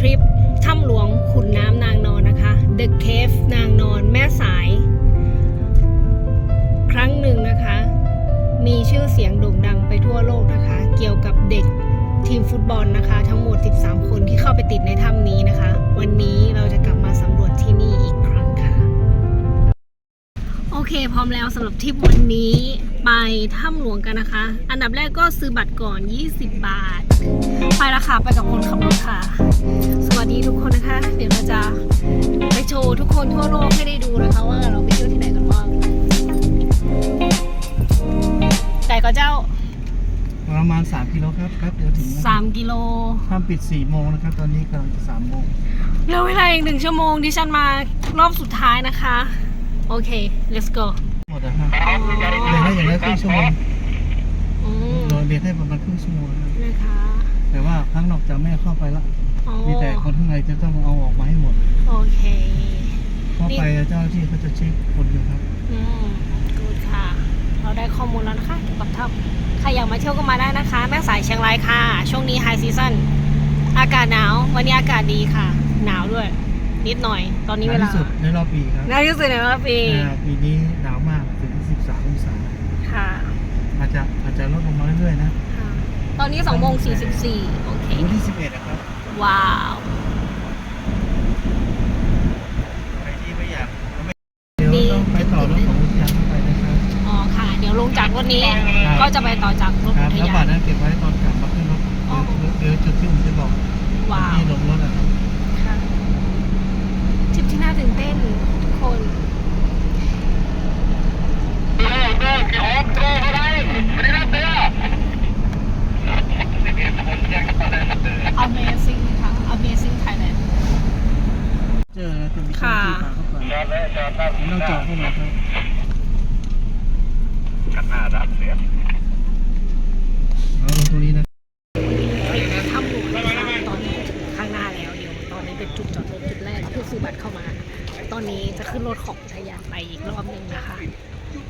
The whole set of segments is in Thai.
ทริปถ้ำหลวงขุนน้ำนางนอนนะคะ The Cave นางนอนแม่สาย ครั้งหนึ่งนะคะ มีชื่อเสียงโด่งดังไปทั่วโลกนะคะ เกี่ยวกับเด็กทีมฟุตบอลนะคะ ทั้งหมด 13 คนที่เข้าไปติดในถ้ำนี้นะคะ วันนี้เราจะ เคพร้อมแล้วสำหรับทริปวันนี้ไปถ้ำหลวงกันนะคะ อันดับแรกก็ซื้อบัตรก่อน 20 บาท ไปราคาไปกับคนขับรถค่ะ สวัสดีทุกคนนะคะ เดี๋ยวเราจะไปโชว์ทุกคนทั่วโลกให้ได้ดูนะคะว่าเราไปเที่ยวที่ไหนกันบ้างไก่ก็เจ้า ประมาณ 3 กิโลครับครับเดี๋ยวถึงนะ3กิโลห้ามปิด4โมงนะครับ ตอนนี้กำลังจะ3โมง เหลือเวลาอีกหนึ่งชั่วโมงที่ฉันมารอบสุดท้ายนะคะ โอเค let's go หมดแล้วครับเรียนให้อย่างน้อยครึ่งชั่วโมงอืมโดยเรียนให้ประมาณครึ่งชั่วโมงนะครับนะคะแต่ว่าข้างนอกจะไม่ให้เข้าไปละ อ๋อมีแต่คนข้างในจะต้องเอาออกมาให้หมด โอเค เข้าไปเจ้าหน้าที่เขาจะเช็คคนอยู่ครับ อืมกูดค่ะ เราได้ข้อมูลแล้วนะคะเกี่ยวกับถ้ำใครอยากมาเที่ยวก็มาได้นะคะแม่สายเชียงรายค่ะ ช่วงนี้ไฮซีซั o นอากาศหนาว วันนี้อากาศดีค่ะ หนาวด้วย นิดหน่อย ตอนนี้เวลาที่สุดในรอบปีครับหนาวที่สุดในรอบปีอ่าปีนี้หนาวมากถึง 13 องศาค่ะอาจจะอาจจะลดลงมาเรื่อยๆนะค่ะ ตอนนี้2โมง44 โอเคถึงวันที่ 11นะครับว้าว ใครที่ไม่อยากเดี๋ยวต้องไปต่อรถของอุทยานเข้าไปนะครับ อ๋อค่ะ เดี๋ยวลงจากรถนี้ก็จะไปต่อจากรถครัอุบทแล้วยาบัตน รนั้นเก็บไว้ตอนกลับมาขึ้นรถอ๋อ เดี๋ยวเดี๋ยวจุดที่ผมจะบอกว้าว ที่ลงรถอะครับค่ะทริปที่ น่าตื่นเต้นทุกคน Amazing ค่ะ Amazing Thailand เจอแล้วจะมีค่ะที่พาเข้าไปไม่ต้องจอดเข้ามาครับเอาลงตรงนี้นะ ถ้ำหลวงนะคะตอนนี้ถึงข้างหน้าแล้วเดี๋ยวตอนนี้เป็นจุดจอดรถจุดแรกที่ซื้อบัตรเข้ามา ตอนนี้จะขึ้นรถของอุทยานไปอีกรอบหนึ่งนะคะ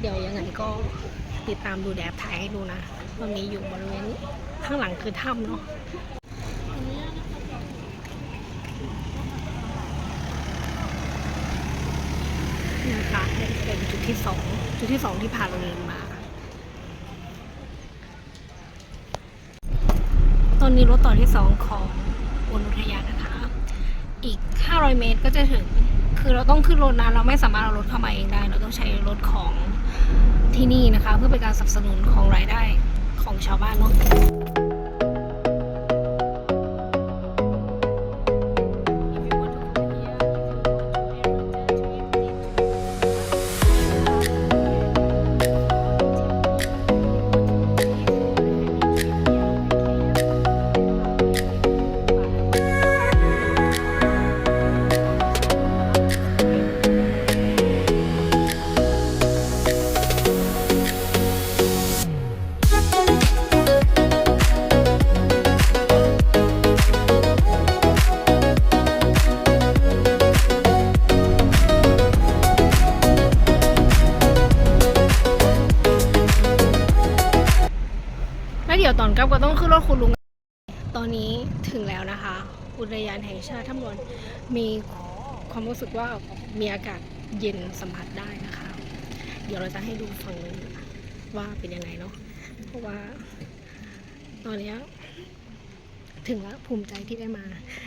เดี๋ยวยังไงก็ ตามดูแดบถ่ายให้ดูนะตอนนี้อยู่บริเวณข้างหลังคือถ้ำเนาะนะคะเป็นจุดที่สองจุดที่สองที่พาเราเดินมา ตอนนี้รถต่อที่สองของบนอุทยานนะคะ อีก 500 เมตรก็จะถึง คือเราต้องขึ้นรถนะ เราไม่สามารถเอารถเข้ามาเองได้ เราต้องใช้รถของ ที่นี่นะคะ เพื่อเป็นการสนับสนุนของรายได้ของชาวบ้านเนาะ ชาติถ้ำหลวงมีความรู้สึกว่ามีอากาศเย็นสัมผัสได้นะคะ เดี๋ยวเราจะให้ดูฝั่งนึงว่าเป็นยังไงเนาะเพราะว่า ตอนนี้ถึงแล้วภูมิใจที่ได้มา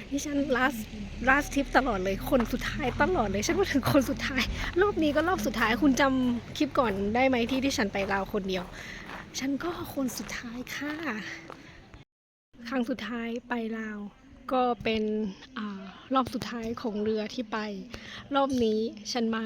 ที่ฉัน last last trip ตลอดเลยคนสุดท้ายตลอดเลย ฉันก็ถึงคนสุดท้าย รอบนี้ก็รอบสุดท้ายคุณจำคลิปก่อนได้ไหมที่ที่ฉันไปลาวคนเดียว ฉันก็คนสุดท้ายค่ะ ครั้งสุดท้ายไปลาว ก็เป็นอรอบสุดท้ายของเรือที่ไป รอบนี้ฉันมา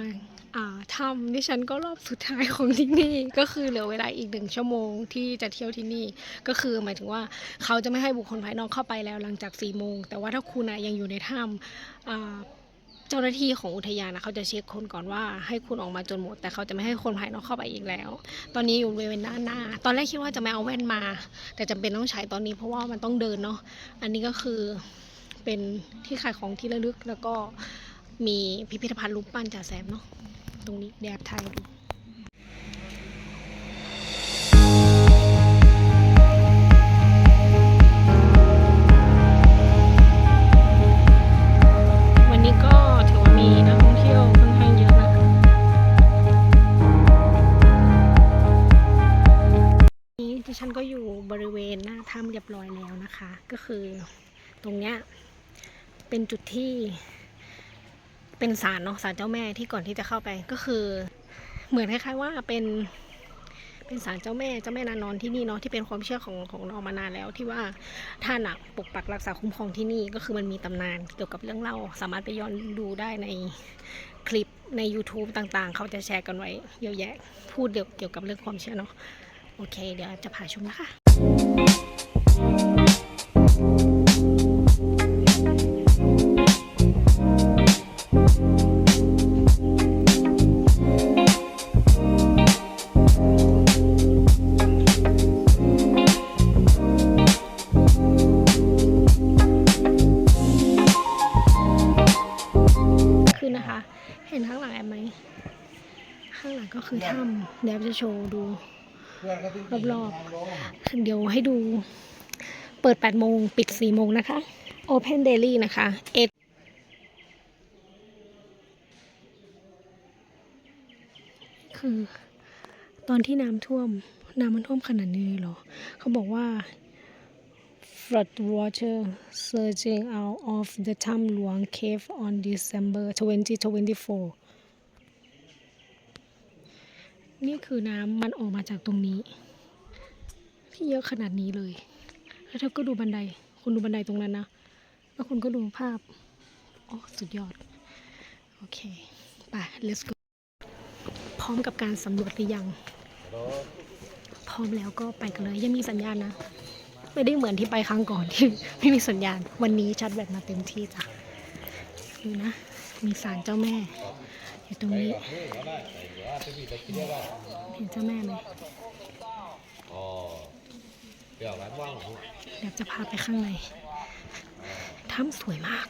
อ่าทำที่ฉันก็รอบสุดท้ายของที่นี่ก็คือเหลือเวลาอีกหนึ่งชั่วโมงที่จะเที่ยวที่นี่ ก็คือหมายถึงว่าเขาจะไม่ให้บุคคลภายนอกเข้าไปแล้วหลังจาก4ี่โมงแต่ว่าถ้าคุณนะยังอยู่ในถ้ำ เจ้าหน้าที่ของอุทยานนะเขาจะเช็คคนก่อนว่าให้คุณออกมาจนหมด แต่เขาจะไม่ให้คนภายนอกเข้าไปอีกแล้ว ตอนนี้อยู่บริเวณด้านหน้า ตอนแรกคิดว่าจะไม่เอาแว่นมา แต่จำเป็นต้องใช้ตอนนี้เพราะว่ามันต้องเดินเนาะอันนี้ก็คือเป็นที่ขายของที่ระลึกแล้วก็มีพิพิธภัณฑ์รูปปั้นจ่าแซมเนาะตรงนี้แดบไทยดู ก็อยู่บริเวณหน้าถ้ำเรียบร้อยแล้วนะคะ ก็คือตรงเนี้ยเป็นจุดที่เป็นศาลเนาะศาลเจ้าแม่ที่ก่อนที่จะเข้าไปก็คือ เหมือนคล้ายๆว่าเป็นเป็นศาลเจ้าแม่เจ้าแม่นานอนที่นี่เนาะที่เป็นความเชื่อของของเรามานานแล้วที่ว่าท่านอะปกปักรักษาคุ้มครองที่นี่ก็คือมันมีตำนานเกี่ยวกับเรื่องเล่า สามารถไปย้อนดูได้ในคลิปใน YouTube ต่างๆ เขาจะแชร์กันไว้เยอะแยะ พูดเกี่ยวเกี่ยวกับเรื่องความเชื่อเนาะ โอเค เดี๋ยวจะพาชมนะคะคือนะคะเห็นข้างหลังแอมไหม ข้างหลังก็คือถ้ำเดี๋ยวจะโชว์ดู รอบๆเดี๋ยวให้ดู เปิด 8 โมง ปิด 4 โมงนะคะ Open Daily นะคะเอคือตอนที่น้ำท่วม น้ำมันท่วมขนาดนี้เลยเหรอ เขาบอกว่า flood water surging out of the Tham Luang cave on December 2024 นี่คือน้ำมันออกมาจากตรงนี้ ที่เยอะขนาดนี้เลย แล้วเธอก็ดูบันได คุณดูบันไดตรงนั้นนะ แล้วคุณก็ดูภาพโอ้สุดยอด โอเค ไป let's go พร้อมกับการสำรวจหรือยัง พร้อมแล้วก็ไปกันเลย ยังมีสัญญาณนะ ไม่ได้เหมือนที่ไปครั้งก่อนที่ไม่มีสัญญาณ วันนี้ชัดแบตมาเต็มที่จ้ะ ดูนะ มีศาลเจ้าแม่ อยู่ตรงนี้ เห็นเจ้าแม่ไหมอ๋อเดี๋ยวจะพาไปข้างในถ้ำสวยมาก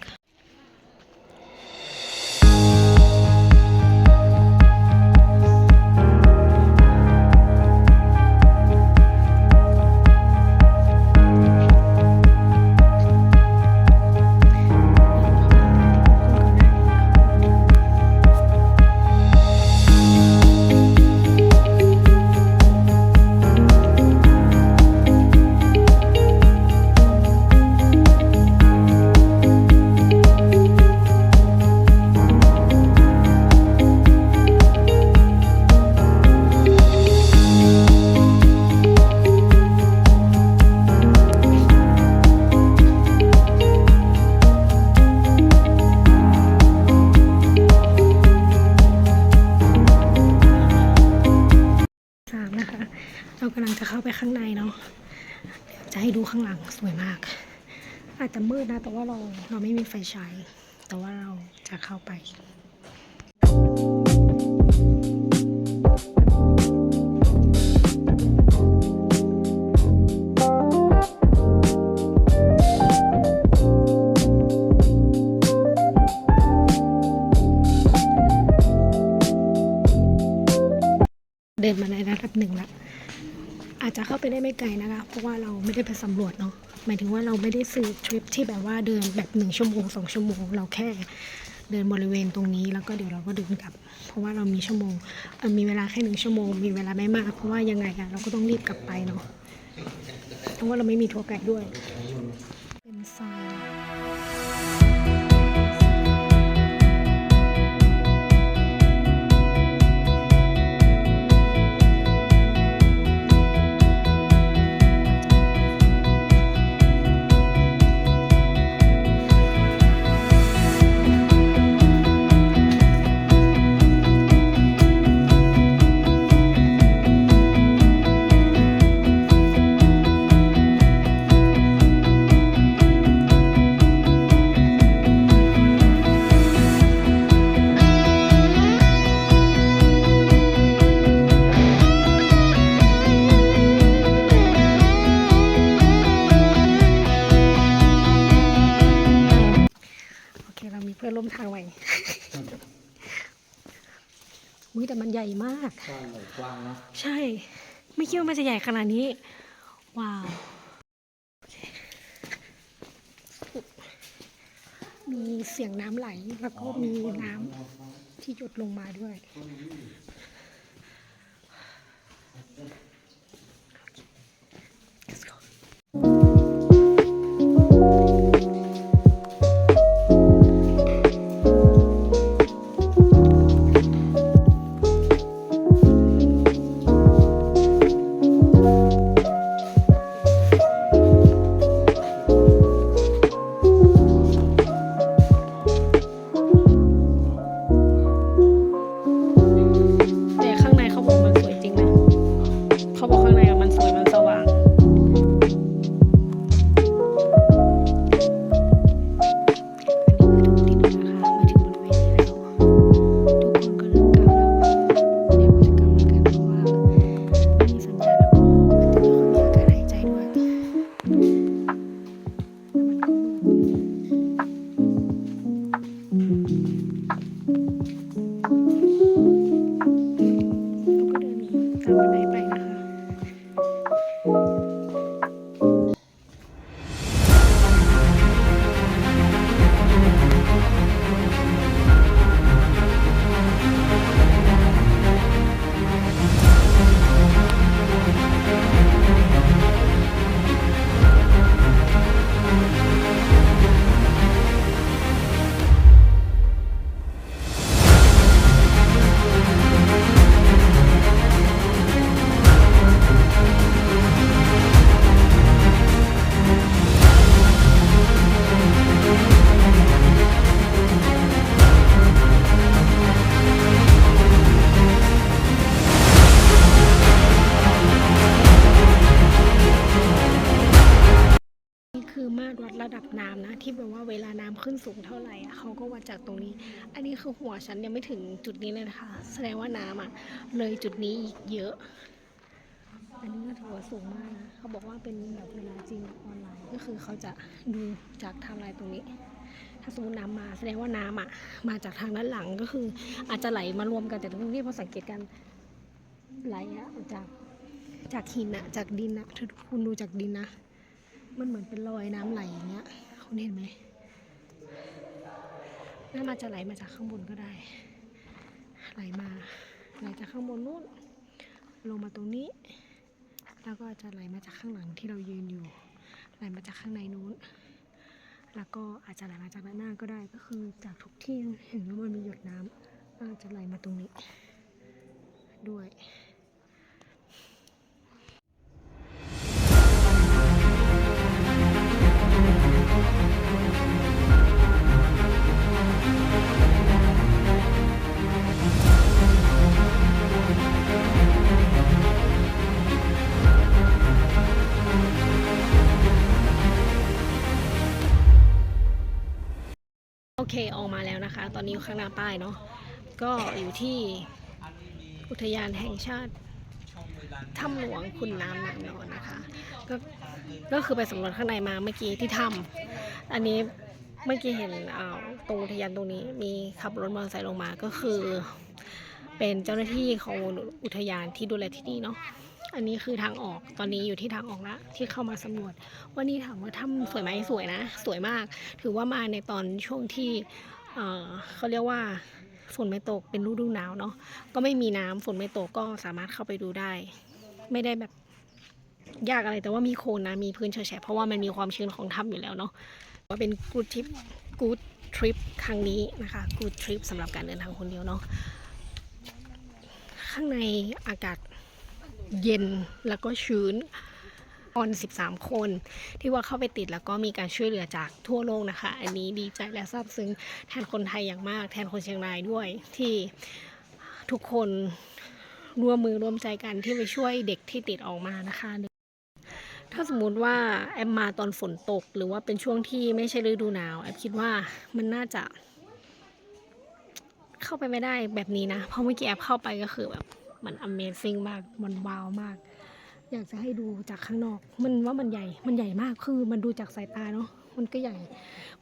กำลังจะเข้าไปข้างในเนาะเดี๋ยวจะให้ดูข้างหลังสวยมาก อาจจะมืดนะแต่ว่าเราเราไม่มีไฟฉายแต่ว่าเราจะเข้าไปเดินมาในระดับหนึ่งแล้ว อาจจะเข้าไปได้ไม่ไกลนะคะ เพราะว่าเราไม่ได้ไปสำรวจเนาะหมายถึงว่าเราไม่ได้ซื้อทริปที่แบบว่าเดินแบบหนึ่งชั่วโมงสองชั่วโมง เราแค่เดินบริเวณตรงนี้แล้วก็เดี๋ยวเราก็เดินกลับ เพราะว่าเรามีชั่วโมงมีเวลาแค่หนึ่งชั่วโมง มีเวลาไม่มากเพราะว่ายังไงอะเราก็ต้องรีบกลับไปเนาะเพราะว่าเราไม่มีทัวร์ไกด์ด้วยเป็นทราย เคเรามีเพื่อนร่วมทางใหม่อุ้ยแต่มันใหญ่มากกว้างหน่อยกว้างเนาะใช่ ไม่คิดว่ามันจะใหญ่ขนาดนี้ ว้าวมีเสียงน้ำไหลแล้วก็มีน้ำที่หยดลงมาด้วย คือมากวัดระดับน้ำนะ ที่แบบว่าเวลาน้ำขึ้นสูงเท่าไหร่อะเขาก็วัดจากตรงนี้ อันนี้คือหัวฉันยังไม่ถึงจุดนี้เลยนะคะ แสดงว่าน้ำอะ เลยจุดนี้อีกเยอะ อันนี้ก็ถือว่าสูงมากนะเขาบอกว่าเป็นแบบเวลาจริงออนไลน์ก็คือเขาจะดูจากไทม์ไลน์ตรงนี้ ถ้าสมมติน้ำมาแสดงว่าน้ำอะมาจากทางด้านหลังก็คือ อาจจะไหลมารวมกันแต่ตรงนี้พอสังเกตกันไหลอะจากจากหินอะจากดินอะถ้าคุณดูจากดินนะ มันเหมือนเป็นรอยน้ำไหลอย่างเงี้ย คุณเห็นไหมน่ามาจะไหลมาจากข้างบนก็ได้ ไหลมาไหลจากข้างบนนู้นลงมาตรงนี้ แล้วก็จะไหลมาจากข้างหลังที่เรายืนอยู่ ไหลมาจากข้างในนู้น แล้วก็อาจจะไหลมาจากด้านหน้าก็ได้ ก็คือจากทุกที่เห็นว่ามันมีหยดน้ำอาจจะไหลมาตรงนี้ ด้วย นะคะ ตอนนี้อยู่ข้างหน้าป้ายเนาะก็อยู่ที่อุทยานแห่งชาติถ้ำหลวงขุนน้ำนางนอนนะคะก็ก็คือไปสำรวจข้างในมาเมื่อกี้ที่ถ้ำอันนี้เมื่อกี้เห็นอ่าตรงอุทยานตรงนี้มีขับรถมอเตอร์ไซค์ลงมาก็คือ เป็นเจ้าหน้าที่ของอุทยานที่ดูแลที่นี่เนาะอันนี้คือทางออกตอนนี้อยู่ที่ทางออกละที่เข้ามาสำรวจ วันนี้ถามว่าถ้ำสวยไหมสวยนะ สวยมาก ถือว่ามาในตอนช่วงที่ เขาเรียกว่าฝนไม่ตกเป็นฤดูหนาวเนาะก็ไม่มีน้ำฝนไม่ตกก็สามารถเข้าไปดูได้ ไม่ได้แบบยากอะไรแต่ว่ามีโคลนนะมีพื้นแฉะๆเพราะว่ามันมีความชื้นของถ้ำอยู่แล้วเนาะว่าเป็นกูดทริปกูดทริปครั้งนี้นะคะกูดทริปสำหรับการเดินทางคนเดียวเนาะข้างในอากาศเย็นแล้วก็ชื้น ออน13 คน ที่ว่าเข้าไปติดแล้วก็มีการช่วยเหลือจากทั่วโลกนะคะ อันนี้ดีใจและซาบซึ้งแทนคนไทยอย่างมาก แทนคนเชียงรายด้วยที่ทุกคนร่วมมือร่วมใจกันที่ไปช่วยเด็กที่ติดออกมานะคะถ้าสมมุติว่าแอมมาตอนฝนตก หรือว่าเป็นช่วงที่ไม่ใช่ฤดูหนาวแอมคิดว่ามันน่าจะ เข้าไปไม่ได้แบบนี้นะ เพราะเมื่อกี้แอปเข้าไปก็คือแบบมัน Amazing มากมันว้าวมาก อยากจะให้ดูจากข้างนอก มันว่ามันใหญ่ มันใหญ่มาก คือมันดูจากสายตาเนาะ มันก็ใหญ่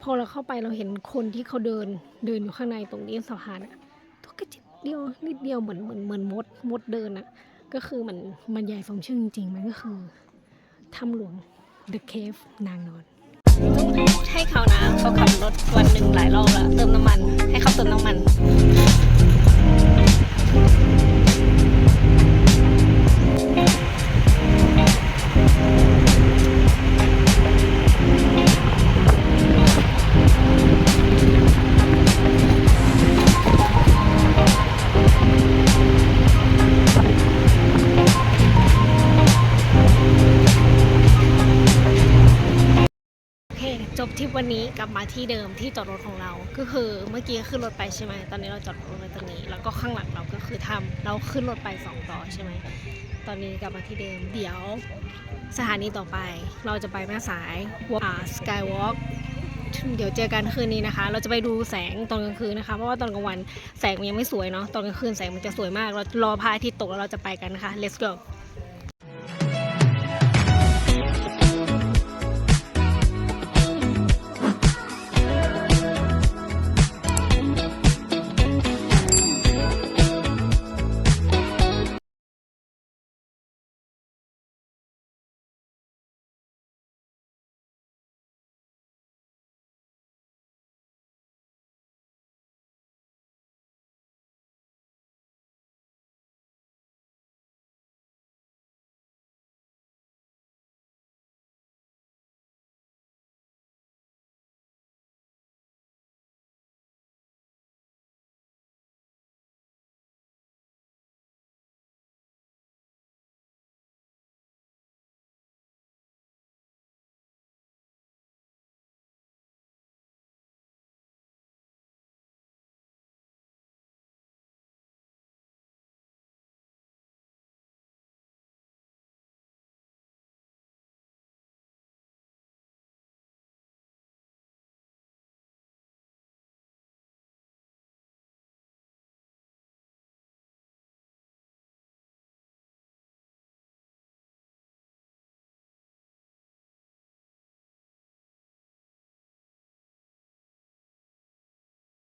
พอเราเข้าไปเราเห็นคนที่เขาเดิน เดินอยู่ข้างในตรงนี้สะพานอะตัวกระจิตเดียวนิดเดียวเหมือนเหมือนเหมือนมด มดเดินอะก็คือมันมันใหญ่สมชื่อจริงๆ มันก็คือถ้ำหลวง The Cave นางนอน ให้เขานะ เขาขับรถวันหนึ่งหลายรอบแล้วเติมน้ำมัน ให้เขาเติมน้ำมัน ลับมาที่เดิมที่จอดรถของเรา ก็คือเมื่อกี้ขึ้นรถไปใช่ไหมตอนนี้เราจอดรถไว้ตรงนี้ แล้วก็ข้างหลังเราก็คือทำเราขึ้นรถไปสองต่อใช่ไหมตอนนี้กลับมาที่เดิม เดี๋ยวสถานีต่อไป เราจะไปแม่สายสกายวอล์กเดี๋ยวเจอกันคืนนี้นะคะ เราจะไปดูแสงตอนกลางคืนนะคะ เพราะว่าตอนกลางวันแสงมันยังไม่สวยเนาะ ตอนกลางคืนแสงมันจะสวยมาก เรารอพระอาทิตย์ตกแล้วเราจะไปกันนะคะ let's go